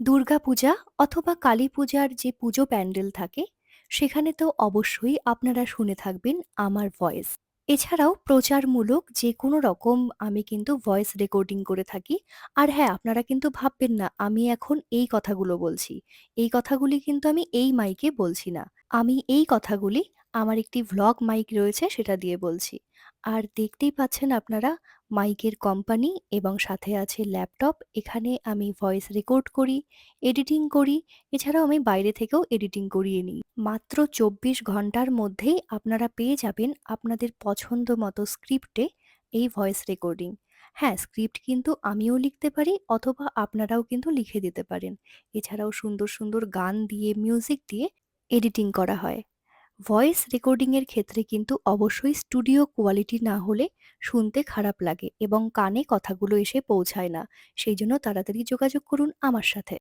দুর্গাপূজা অথবা কালী পূজার যে পুজো প্যান্ডেল থাকে, সেখানে তো অবশ্যই আপনারা শুনে থাকবেন আমার ভয়েস। এছাড়াও প্রচারমূলক যে কোনো রকম আমি কিন্তু ভয়েস রেকর্ডিং করে থাকি। আর হ্যাঁ, আপনারা কিন্তু ভাববেন না আমি এখন এই কথাগুলো বলছি। এই কথাগুলি কিন্তু আমি এই মাইকে বলছি না। আমি এই কথাগুলি আমার একটি ভ্লগ মাইক রয়েছে সেটা দিয়ে বলছি। আর দেখতেই পাচ্ছেন আপনারা মাইকের কোম্পানি এবং সাথে আছে ল্যাপটপ। এখানে আমি ভয়েস রেকর্ড করি, এডিটিং করি, এছাড়াও আমি বাইরে থেকেও এডিটিং করিয়ে নিই। মাত্র ২৪ ঘণ্টার মধ্যেই আপনারা পেয়ে যাবেন আপনাদের পছন্দ মতো স্ক্রিপ্টে এই ভয়েস রেকর্ডিং। হ্যাঁ, স্ক্রিপ্ট কিন্তু আমিও লিখতে পারি অথবা আপনারাও কিন্তু লিখে দিতে পারেন। এছাড়াও সুন্দর, সুন্দর গান দিয়ে, মিউজিক দিয়ে এডিটিং করা হয়। ভয়েস রেকর্ডিংয়ের ক্ষেত্রে কিন্তু অবশ্যই স্টুডিও কোয়ালিটি না হলে শুনতে খারাপ লাগে এবং কানে কথাগুলো এসে পৌঁছায় না। সেই জন্য তাড়াতাড়ি যোগাযোগ করুন আমার সাথে।